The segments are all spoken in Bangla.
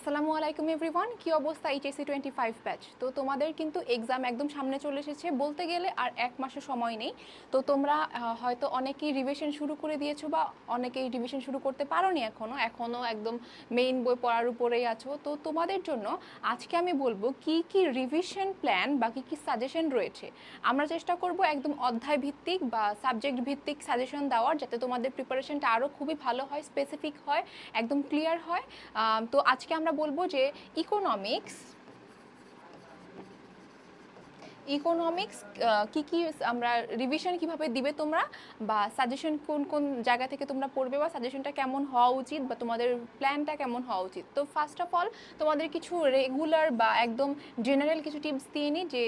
আসসালামু আলাইকুম এভরিওয়ান, কি অবস্থা এইচএসসি টোয়েন্টি ফাইভ ব্যাচ তো তোমাদের কিন্তু এক্সাম একদম সামনে চলে এসেছে। বলতে গেলে আর এক মাসের সময় নেই। তো তোমরা হয়তো অনেকেই রিভিশন শুরু করে দিয়েছ বা অনেকেই রিভিশন শুরু করতে পারোনি এখনও এখনও একদম মেইন বই পড়ার উপরেই আছো। তো তোমাদের জন্য আজকে আমি বলব কি কি রিভিশন প্ল্যান বা কী কী সাজেশন রয়েছে। আমরা চেষ্টা করব একদম অধ্যায় ভিত্তিক বা সাবজেক্ট ভিত্তিক সাজেশন দেওয়ার, যাতে তোমাদের প্রিপারেশনটা আরও খুবই ভালো হয় স্পেসিফিক হয়, একদম ক্লিয়ার হয়। তো আজকে আমরা বলব যে ইকোনমিক্স ইকোনমিক্স কি কি আমরা রিভিশন কীভাবে দিবে তোমরা? বা সাজেশন কোন কোন জায়গা থেকে তোমরা পড়বে? বা সাজেশনটা কেমন হওয়া উচিত? বা তোমাদের প্ল্যানটা কেমন হওয়া উচিত? তো ফার্স্ট অফ অল তোমাদের কিছু রেগুলার বা একদম জেনারেল কিছু টিপস দিয়ে নিই যে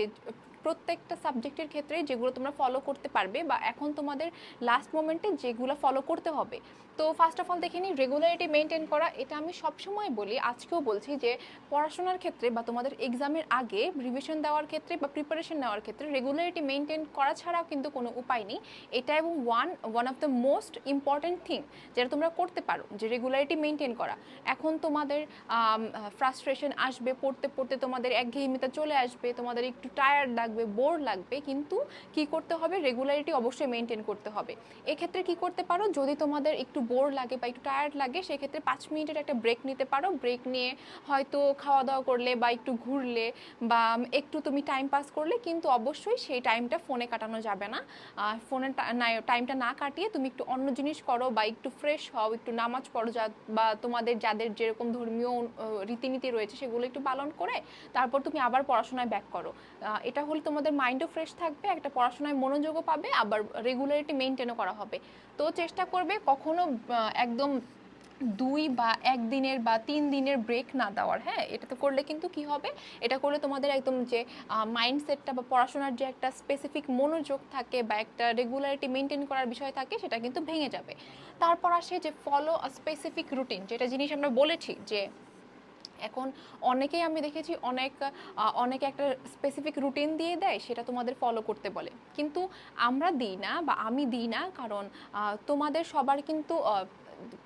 প্রত্যেকটা সাবজেক্টের ক্ষেত্রে যেগুলো তোমরা ফলো করতে পারবে বা এখন তোমাদের লাস্ট মোমেন্টে যেগুলো ফলো করতে হবে। তো ফার্স্ট অফ অল দেখে নিই রেগুলারিটি মেনটেন করা, এটা আমি সবসময় বলি, আজকেও বলছি যে পড়াশোনার ক্ষেত্রে বা তোমাদের এক্সামের আগে রিভিশন দেওয়ার ক্ষেত্রে বা প্রিপারেশন নেওয়ার ক্ষেত্রে রেগুলারিটি মেনটেন করা ছাড়াও কিন্তু কোনো উপায় নেই। এটা এবং one one of the most important thing যেটা তোমরা করতে পারো, যে রেগুলারিটি মেনটেন করা। এখন তোমাদের ফ্রাস্ট্রেশন আসবে, পড়তে পড়তে তোমাদের একঘেয়েমিতা চলে আসবে, তোমাদের একটু টায়ার্ড লাগবে বোর লাগবে, কিন্তু কি করতে হবে? রেগুলারিটি অবশ্যই মেনটেন করতে হবে। এক্ষেত্রে কি করতে পারো? যদি তোমাদের একটু বোর লাগে বা একটু টায়ার্ড লাগে, সেক্ষেত্রে পাঁচ মিনিটের একটা ব্রেক নিতে পারো। ব্রেক নিয়ে হয়তো খাওয়া দাওয়া করলে বা একটু ঘুরলে বা একটু তুমি টাইম পাস করলে, কিন্তু অবশ্যই সেই টাইমটা ফোনে কাটানো যাবে না। ফোনের টাইমটা না কাটিয়ে তুমি একটু অন্য জিনিস করো বা একটু ফ্রেশ হও, একটু নামাজ পড়ো যা, বা তোমাদের যাদের যেরকম ধর্মীয় রীতিনীতি রয়েছে, সেগুলো একটু পালন করে তারপর তুমি আবার পড়াশোনায় ব্যাক করো। এটা হলে তোমাদের মাইন্ডও ফ্রেশ থাকবে, একটা পড়াশোনায় মনোযোগও পাবে, আবার রেগুলারিটি মেনটেনও করা হবে। তো চেষ্টা করবে কখনো একদম দুই বা একদিনের বা তিন দিনের ব্রেক না দেওয়ার হ্যাঁ? এটা তো করলে কিন্তু কি হবে? এটা করলে তোমাদের একদম যে মাইন্ডসেটটা বা পড়াশোনার যে একটা স্পেসিফিক মনোযোগ থাকে বা একটা রেগুলারিটি মেনটেন করার বিষয় থাকে, সেটা কিন্তু ভেঙে যাবে। তারপর আসে যে ফলো স্পেসিফিক রুটিন যেটা জিনিস আমরা বলেছি যে এখন অনেকেই আমি দেখেছি অনেক অনেকে একটা স্পেসিফিক রুটিন দিয়ে দেয়, সেটা তোমাদের ফলো করতে বলে। কিন্তু আমরা দিই না বা আমি দিই না, কারণ তোমাদের সবার কিন্তু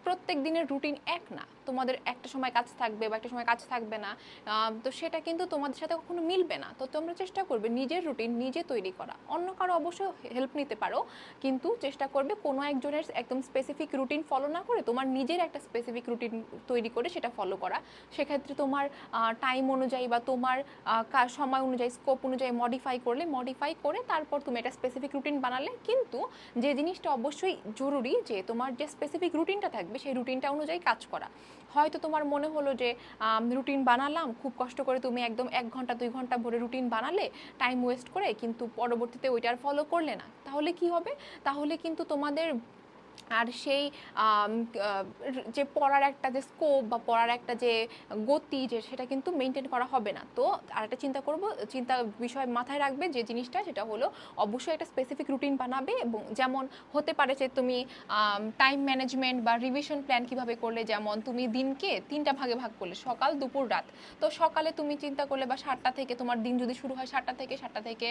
প্রত্যেক দিনের রুটিন এক না। তোমাদের একটা সময় কাজ থাকবে বা একটা সময় কাজ থাকবে না তো সেটা কিন্তু তোমাদের সাথে কখনো মিলবে না। তো তোমরা চেষ্টা করবে নিজের রুটিন নিজে তৈরি করা। অন্য কারও অবশ্যই হেল্প নিতে পারো, কিন্তু চেষ্টা করবে কোনো একজনের একদম স্পেসিফিক রুটিন ফলো না করে তোমার নিজের একটা স্পেসিফিক রুটিন তৈরি করে সেটা ফলো করা। সেক্ষেত্রে তোমার টাইম অনুযায়ী বা তোমার সময় অনুযায়ী স্কোপ অনুযায়ী মডিফাই করলে মডিফাই করে তারপর তুমি একটা স্পেসিফিক রুটিন বানালে। কিন্তু যে জিনিসটা অবশ্যই জরুরি যে তোমার যে স্পেসিফিক রুটিনটা থাকবে, সেই রুটিনটা অনুযায়ী কাজ করা। হয়তো তোমার মনে হলো যে রুটিন বানালাম, খুব কষ্ট করে তুমি একদম এক ঘণ্টা, দুই ঘণ্টা ভরে রুটিন বানালে টাইম ওয়েস্ট করে, কিন্তু পরবর্তীতে ওইটার ফলো করলে না। তাহলে কি হবে? তাহলে কিন্তু তোমাদের আর সেই যে পড়ার একটা যে স্কোপ বা পড়ার একটা যে গতি যে সেটা কিন্তু মেনটেন করা হবে না। তো আর একটা চিন্তা করব, চিন্তা বিষয় মাথায় রাখবে যে জিনিসটা সেটা হলো অবশ্যই একটা স্পেসিফিক রুটিন বানাবে এবং যেমন হতে পারে যে তুমি টাইম ম্যানেজমেন্ট বা রিভিশন প্ল্যান কীভাবে করলে, যেমন তুমি দিনকে তিনটা ভাগে ভাগ করলে, সকাল, দুপুর, রাত। তো সকালে তুমি চিন্তা করলে বা সাতটা থেকে তোমার দিন যদি শুরু হয় সাতটা থেকে সাতটা থেকে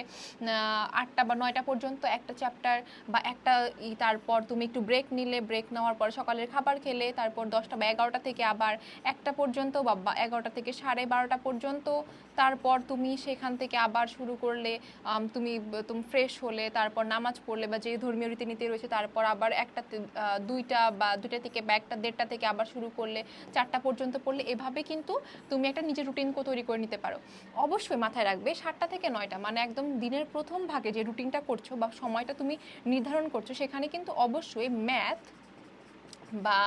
আটটা বা নয়টা পর্যন্ত একটা চ্যাপ্টার বা একটা তারপর তুমি একটু ব্রেক নিলে ব্রেক নেওয়ার পর সকালের খাবার খেলে, তারপর দশটা বা এগারোটা থেকে আবার একটা পর্যন্ত বা বা এগারোটা থেকে সাড়ে বারোটা পর্যন্ত, তারপর তুমি সেখান থেকে আবার শুরু করলে তুমি তুমি ফ্রেশ হলে, তারপর নামাজ পড়লে বা যে ধর্মীয় রীতিনীতি রয়েছে, তারপর আবার একটা দুইটা বা দুইটা থেকে বা একটা দেড়টা থেকে আবার শুরু করলে, চারটা পর্যন্ত পড়লে, এভাবে কিন্তু তুমি একটা নিজের রুটিন তৈরি করে নিতে পারো। অবশ্যই মাথায় রাখবে, সাতটা থেকে নয়টা মানে একদম দিনের প্রথম ভাগে যে রুটিনটা করছ বা সময়টা তুমি নির্ধারণ করছ, সেখানে কিন্তু অবশ্যই ম্যাথ বা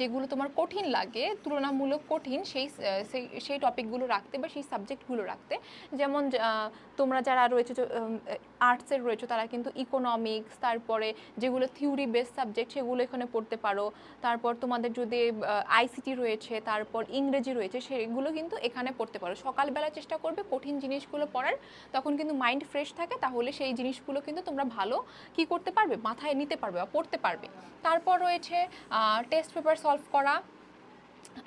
যেগুলো তোমার কঠিন লাগে, তুলনামূলক কঠিন, সেই সেই টপিকগুলো রাখতে বা সেই সাবজেক্টগুলো রাখতে। যেমন তোমরা যারা রয়েছে আর্টসের রয়েছে, তারা কিন্তু ইকোনমিক্স তারপরে যেগুলো থিওরি বেস সাবজেক্ট সেগুলো এখানে পড়তে পারো। তারপর তোমাদের যদি আইসিটি রয়েছে, তারপর ইংরেজি রয়েছে, সেগুলো কিন্তু এখানে পড়তে পারো। সকালবেলা চেষ্টা করবে কঠিন জিনিসগুলো পড়ার, তখন কিন্তু মাইন্ড ফ্রেশ থাকে, তাহলে সেই জিনিসগুলো কিন্তু তোমরা ভালো কি করতে পারবে? মাথায় নিতে পারবে বা পড়তে পারবে। তারপর রয়েছে টেস্ট পেপার সলভ করা।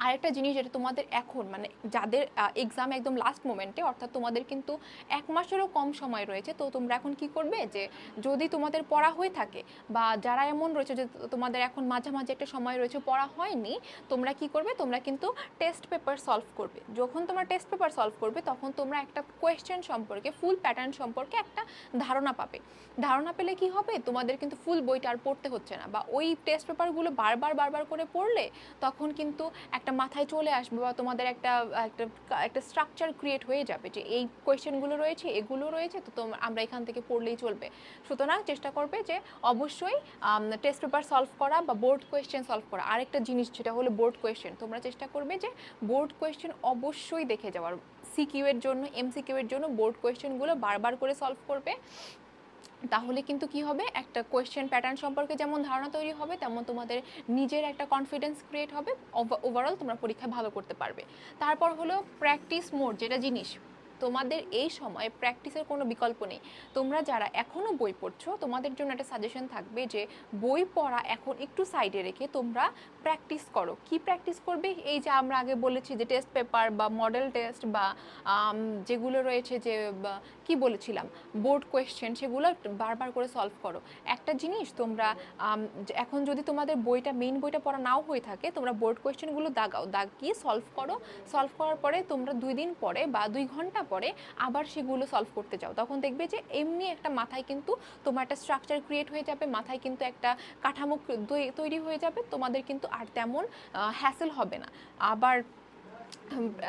আরেকটা জিনিস যেটা তোমাদের এখন মানে যাদের এক্সাম একদম লাস্ট মোমেন্টে অর্থাৎ তোমাদের কিন্তু এক মাসেরও কম সময় রয়েছে, তো তোমরা এখন কি করবে? যে যদি তোমাদের পড়া হয়ে থাকে বা যারা এমন রয়েছে যে তোমাদের এখন মাঝামাঝি একটা সময় রয়েছে পড়া হয়নি, তোমরা কি করবে? তোমরা কিন্তু টেস্ট পেপার সলভ করবে। যখন তোমরা টেস্ট পেপার সলভ করবে, তখন তোমরা একটা কোয়েশ্চেন সম্পর্কে ফুল প্যাটার্ন সম্পর্কে একটা ধারণা পাবে। ধারণা পেলে কি হবে? তোমাদের কিন্তু ফুল বইটা আর পড়তে হচ্ছে না। বা ওই টেস্ট পেপারগুলো বারবার বারবার করে পড়লে তখন কিন্তু একটা মাথায় চলে আসবে বা তোমাদের একটা একটা একটা স্ট্রাকচার ক্রিয়েট হয়ে যাবে যে এই কোয়েশ্চেনগুলো রয়েছে, এগুলো রয়েছে, তো তোমরা আমরা এখান থেকে পড়লেই চলবে। সুতরাং চেষ্টা করবে যে অবশ্যই টেস্ট পেপার সলভ করা বা বোর্ড কোয়েশ্চেন সলভ করা। আরেকটা জিনিস যেটা হলো বোর্ড কোয়েশ্চেন তোমরা চেষ্টা করবে যে বোর্ড কোয়েশ্চেন অবশ্যই দেখে যাওয়ার। সিকিউ এর জন্য এমসিকিউ এর জন্য বোর্ড কোয়েশ্চেনগুলো বারবার করে সলভ করবে। তাহলে কিন্তু কি হবে? একটা কোয়েশ্চেন প্যাটার্ন সম্পর্কে যেমন ধারণা তৈরি হবে, তেমন তোমাদের নিজের একটা কনফিডেন্স ক্রিয়েট হবে ওভারঅল তোমরা পরীক্ষায় ভালো করতে পারবে। তারপর হলো প্র্যাকটিস মোড যেটা জিনিস। তোমাদের এই সময়ে প্র্যাকটিসের কোনো বিকল্প নেই। তোমরা যারা এখনও বই পড়ছো, তোমাদের জন্য একটা সাজেশন থাকবে যে, বই পড়া এখন একটু সাইডে রেখে তোমরা প্র্যাকটিস করো। কি প্র্যাকটিস করবে? এই যে আমরা আগে বলেছি যে টেস্ট পেপার বা মডেল টেস্ট বা যেগুলো রয়েছে যে কি বলেছিলাম? বোর্ড কোয়েশ্চেন সেগুলো বারবার করে সলভ করো। একটা জিনিস তোমরা এখন যদি তোমাদের বইটা মেইন বইটা পড়া নাও হয়ে থাকে, তোমরা বোর্ড কোয়েশ্চেনগুলো দাগাও, দাগিয়ে সলভ করো। সলভ করার পরে তোমরা দুই দিন পরে বা দুই ঘণ্টা পরে আবার সেগুলো সলভ করতে যাও তখন দেখবে যে এমনি একটা মাথায় কিন্তু তোমার একটা স্ট্রাকচার ক্রিয়েট হয়ে যাবে, মাথায় কিন্তু একটা কাঠামো তৈরি হয়ে যাবে, তোমাদের কিন্তু আর তেমন হ্যাসেল হবে না। আবার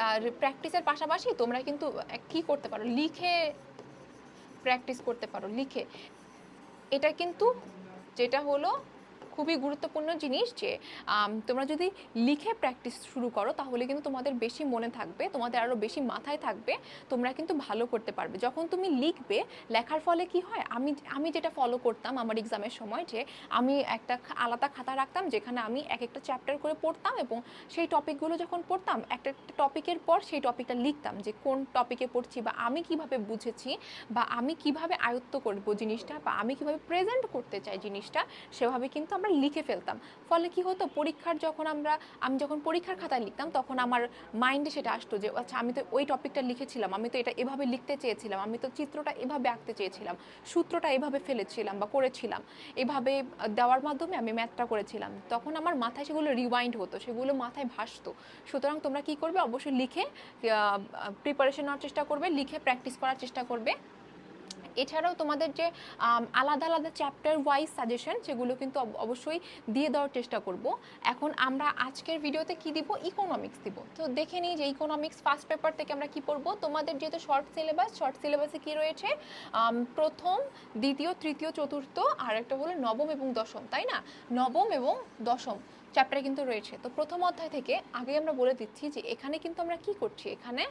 আর প্র্যাকটিসের পাশাপাশি তোমরা কিন্তু কি করতে পারো, লিখে প্র্যাকটিস করতে পারো, লিখে। এটা কিন্তু যেটা হলো খুবই গুরুত্বপূর্ণ জিনিস যে তোমরা যদি লিখে প্র্যাকটিস শুরু করো, তাহলে কিন্তু তোমাদের বেশি মনে থাকবে, তোমাদের আরও বেশি মাথায় থাকবে, তোমরা কিন্তু ভালো করতে পারবে। যখন তুমি লিখবে, লেখার ফলে কি হয়? আমি আমি যেটা ফলো করতাম আমার এক্সামের সময় যে, আমি একটা আলাদা খাতা রাখতাম যেখানে আমি এক একটা চ্যাপ্টার করে পড়তাম এবং সেই টপিকগুলো যখন পড়তাম, একটা টপিকের পর সেই টপিকটা লিখতাম যে, কোন টপিকে পড়ছি বা আমি কীভাবে বুঝেছি বা আমি কীভাবে আয়ত্ত করব জিনিসটা বা আমি কীভাবে প্রেজেন্ট করতে চাই জিনিসটা, সেভাবে কিন্তু আমরা লিখে ফেলতাম। ফলে কি হতো? পরীক্ষার যখন আমরা, আমি যখন পরীক্ষার খাতায় লিখতাম, তখন আমার মাইন্ডে সেটা আসতো যে আচ্ছা আমি তো ওই টপিকটা লিখেছিলাম, আমি তো এটা এভাবে লিখতে চেয়েছিলাম, আমি তো চিত্রটা এভাবে আঁকতে চেয়েছিলাম, সূত্রটা এভাবে ফেলেছিলাম বা করেছিলাম, এভাবে দেওয়ার মাধ্যমে আমি ম্যাথটা করেছিলাম। তখন আমার মাথায় সেগুলো রিওয়াইন্ড হতো, সেগুলো মাথায় ভাসতো। সুতরাং তোমরা কি করবে? অবশ্যই লিখে প্রিপারেশন নেওয়ার চেষ্টা করবে, লিখে প্র্যাকটিস করার চেষ্টা করবে। এছাড়াও তোমাদের যে আলাদা আলাদা চ্যাপ্টার ওয়াইজ সাজেশন সেগুলো কিন্তু অব- অবশ্যই দিয়ে দেওয়ার চেষ্টা করব। এখন আমরা আজকের ভিডিওতে কি দিব? ইকোনমিক্স দিব। তো দেখে নিই যে ইকোনমিক্স ফার্স্ট পেপার থেকে আমরা কি পড়ব। তোমাদের যেহেতু শর্ট সিলেবাস শর্ট সিলেবাসে কি রয়েছে? প্রথম, দ্বিতীয়, তৃতীয়, চতুর্থ আর একটা হলো নবম এবং দশম, তাই না? নবম এবং দশম। চ্যাপ্টার কিন্তু রয়েছে। তো প্রথম অধ্যায় থেকে আগে আমরা বলে দিচ্ছি যে এখানে কিন্তু আমরা কি করছি? এখানে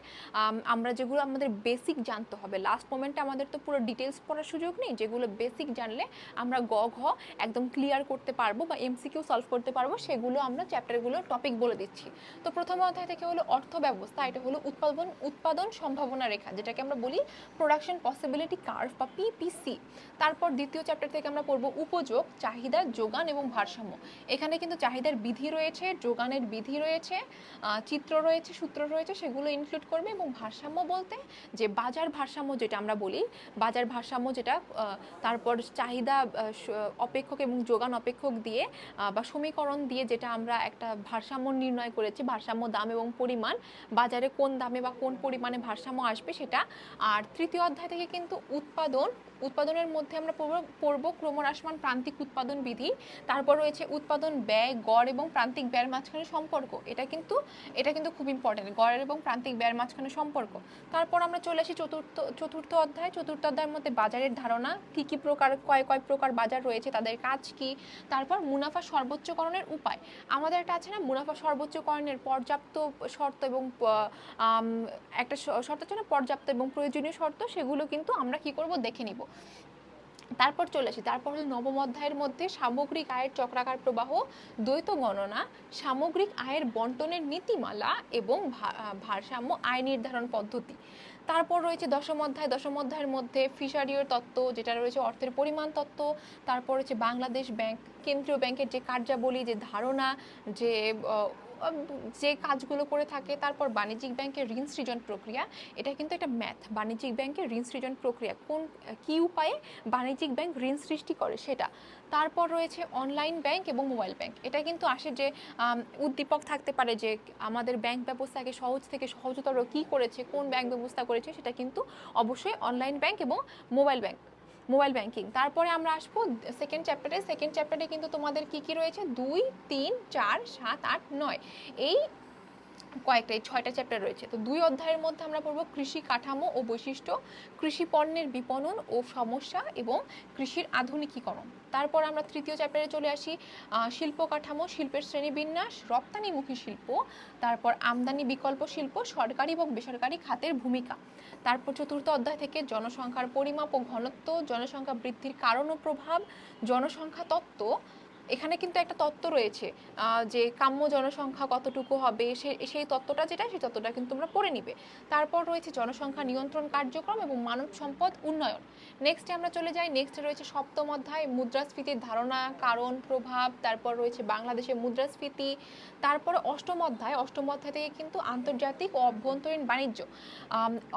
আমরা যেগুলো আমাদের বেসিক জানতে হবে। লাস্ট মোমেন্টে আমাদের তো পুরো ডিটেলস পড়ার সুযোগ নেই। যেগুলো বেসিক জানলে আমরা গ, ঘ একদম ক্লিয়ার করতে পারব বা এমসিকিউ সলভ করতে পারব, সেগুলো আমরা চ্যাপ্টারগুলো টপিক বলে দিচ্ছি। তো প্রথম অধ্যায় থেকে হলো অর্থ ব্যবস্থা এটা হলো উৎপাদন উৎপাদন সম্ভাবনা রেখা, যেটাকে আমরা বলি প্রোডাকশন পসিবিলিটি কার্ভ বা পিপিসি তারপর দ্বিতীয় চ্যাপ্টার থেকে আমরা পড়ব উপযোগ, চাহিদা, যোগান এবং ভারসাম্য। এখানে কিন্তু চাহিদার বিধি রয়েছে, যোগানের বিধি রয়েছে চিত্র রয়েছে, সূত্র রয়েছে, সেগুলো ইনক্লুড করবে এবং ভারসাম্য বলতে যে বাজার ভারসাম্য যেটা আমরা বলি, বাজার ভারসাম্য যেটা তারপর চাহিদা অপেক্ষক এবং যোগান অপেক্ষক দিয়ে বা সমীকরণ দিয়ে যেটা আমরা একটা ভারসাম্য নির্ণয় করেছি, ভারসাম্য দাম এবং পরিমাণ, বাজারে কোন দামে বা কোন পরিমাণে ভারসাম্য আসবে সেটা। আর তৃতীয় অধ্যায় থেকে কিন্তু উৎপাদন উৎপাদনের মধ্যে আমরা পড়ব ক্রমহ্রাসমান প্রান্তিক উৎপাদন বিধি, তারপর রয়েছে উৎপাদন ব্যয়, গড় এবং প্রান্তিক ব্যয়ের মাঝখানে সম্পর্ক। এটা কিন্তু এটা কিন্তু খুব ইম্পর্টেন্ট গড়ের এবং প্রান্তিক ব্যয়ের মাঝখানে সম্পর্ক। তারপর আমরা চলে আসি চতুর্থ চতুর্থ অধ্যায়। চতুর্থ অধ্যায়ের মধ্যে বাজারের ধারণা, কি কি প্রকার, কয় কয় প্রকার বাজার রয়েছে, তাদের কাজ কি? তারপর মুনাফা সর্বোচ্চকরণের উপায়। আমাদের একটা আছে না, মুনাফা সর্বোচ্চকরণের পর্যাপ্ত শর্ত এবং একটা শর্ত আছে না, পর্যাপ্ত এবং প্রয়োজনীয় শর্ত, সেগুলো কিন্তু আমরা কি করব দেখে নিব। তারপর চলে আসি। তারপর হলো নবম অধ্যায়ের মধ্যে সামগ্রিক আয়ের চক্রাকার প্রবাহ, দ্বৈত গণনা, সামগ্রিক আয়ের বন্টনের নীতিমালা এবং ভারসাম্য আয় নির্ধারণ পদ্ধতি। তারপর রয়েছে দশম অধ্যায়। দশম অধ্যায়ের মধ্যে ফিশারির তত্ত্ব, যেটা রয়েছে অর্থের পরিমাণ তত্ত্ব। তারপর রয়েছে বাংলাদেশ ব্যাংক, কেন্দ্রীয় ব্যাংকের যে কার্যাবলী, যে ধারণা, যে যে কাজগুলো করে থাকে, তারপর বাণিজ্যিক ব্যাংকের ঋণ সৃজন প্রক্রিয়া, এটা কিন্তু একটা ম্যাথ। বাণিজ্যিক ব্যাংকের ঋণ সৃজন প্রক্রিয়া, কোন, কি উপায়ে বাণিজ্যিক ব্যাংক ঋণ সৃষ্টি করে সেটা। তারপর রয়েছে অনলাইন ব্যাংক এবং মোবাইল ব্যাংক। এটা কিন্তু আসে যে উদ্দীপক থাকতে পারে যে, আমাদের ব্যাংক ব্যবস্থাকে সহজ থেকে সহজতর কি করেছে, কোন ব্যাংক ব্যবস্থা করেছে, সেটা কিন্তু অবশ্যই অনলাইন ব্যাংক এবং মোবাইল ব্যাংক মোবাইল ব্যাংকিং। তারপরে আমরা আসব সেকেন্ড চ্যাপ্টারে সেকেন্ড চ্যাপ্টারে কিন্তু তোমাদের কি কি রয়েছে? দুই, তিন, চার, সাত, আট, নয়। এই কয়েকটা এই ছয়টা চ্যাপ্টার রয়েছে। তো দুই অধ্যায়ের মধ্যে আমরা পড়ব কৃষি কাঠামো ও বৈশিষ্ট্য, কৃষি পণ্যের বিপণন ও সমস্যা এবং কৃষির আধুনিকীকরণ। তারপর আমরা তৃতীয় চ্যাপ্টারে চলে আসি শিল্প কাঠামো, শিল্পের শ্রেণীবিন্যাস, রপ্তানিমুখী শিল্প, তারপর আমদানি বিকল্প শিল্প, সরকারি এবং বেসরকারি খাতের ভূমিকা। তারপর চতুর্থ অধ্যায় থেকে জনসংখ্যার পরিমাপ ও ঘনত্ব, জনসংখ্যা বৃদ্ধির কারণ ও প্রভাব, জনসংখ্যা তত্ত্ব এখানে কিন্তু একটা তত্ত্ব রয়েছে যে কাম্য জনসংখ্যা কতটুকু হবে সেই তত্ত্বটা যেটা, সেই তত্ত্বটা কিন্তু তোমরা পড়ে নিবে। তারপর রয়েছে জনসংখ্যা নিয়ন্ত্রণ কার্যক্রম এবং মানব সম্পদ উন্নয়ন। নেক্সটে আমরা চলে যাই নেক্সট রয়েছে সপ্তম অধ্যায়, মুদ্রাস্ফীতির ধারণা, কারণ, প্রভাব, তারপর রয়েছে বাংলাদেশের মুদ্রাস্ফীতি, তারপরে অষ্টম অধ্যায় অষ্টম অধ্যায় থেকে কিন্তু আন্তর্জাতিক ও অভ্যন্তরীণ বাণিজ্য।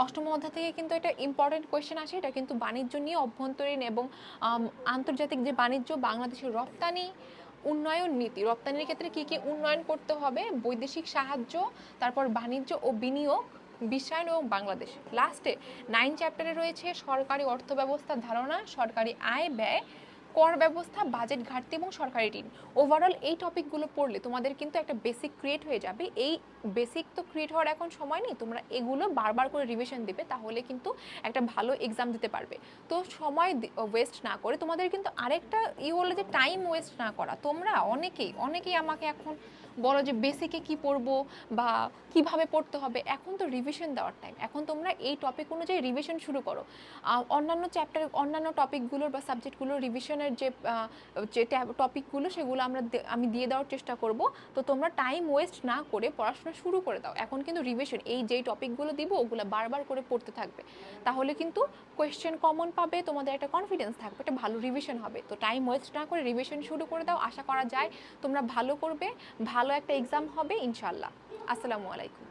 অষ্টম অধ্যায় থেকে কিন্তু এটা ইম্পর্টেন্ট কোয়েশ্চেন আসে, এটা কিন্তু বাণিজ্য নিয়ে অভ্যন্তরীণ এবং আন্তর্জাতিক যে বাণিজ্য, বাংলাদেশের রপ্তানি উন্নয়ন নীতি। রপ্তানির ক্ষেত্রে কি কি উন্নয়ন করতে হবে? বৈদেশিক সাহায্য, তারপর বাণিজ্য ও বিনিয়োগ, বিশ্বায়ন এবং বাংলাদেশ। লাস্টে নাইন চ্যাপ্টারে রয়েছে সরকারি অর্থ ব্যবস্থার ধারণা, সরকারি আয় ব্যয় কর ব্যবস্থা বাজেট ঘাটতি এবং সরকারি ঋণ। ওভারঅল এই টপিকগুলো পড়লে তোমাদের কিন্তু একটা বেসিক ক্রিয়েট হয়ে যাবে। এই বেসিক তো ক্রিয়েট হওয়ার এখন সময় নেই, তোমরা এগুলো বারবার করে রিভিশন দেবে, তাহলে কিন্তু একটা ভালো এক্সাম দিতে পারবে। তো সময় ওয়েস্ট না করে তোমাদের কিন্তু আরেকটা ই হলো যে টাইম ওয়েস্ট না করা। তোমরা অনেকেই অনেকেই আমাকে এখন বলো যে বেসিকে কি পড়ব বা কীভাবে পড়তে হবে? এখন তো রিভিশন দেওয়ার টাইম এখন তোমরা এই টপিক অনুযায়ী রিভিশন শুরু করো। অন্যান্য চ্যাপ্টার অন্যান্য টপিকগুলোর বা সাবজেক্টগুলোর রিভিশনের যে যে টপিকগুলো সেগুলো আমরা আমি দিয়ে দেওয়ার চেষ্টা করব। তো তোমরা টাইম ওয়েস্ট না করে পড়াশোনা শুরু করে দাও। এখন কিন্তু রিভিশন এই যেই টপিকগুলো দিব, ওগুলো বারবার করে পড়তে থাকবে। তাহলে কিন্তু কোয়েশ্চেন কমন পাবে, তোমাদের একটা কনফিডেন্স থাকবে, একটা ভালো রিভিশন হবে। তো টাইম ওয়েস্ট না করে রিভিশন শুরু করে দাও, আশা করা যায়। তোমরা ভালো করবে ভালো একটা এক্সাম হবে ইনশাল্লাহ আসসালামু আলাইকুম।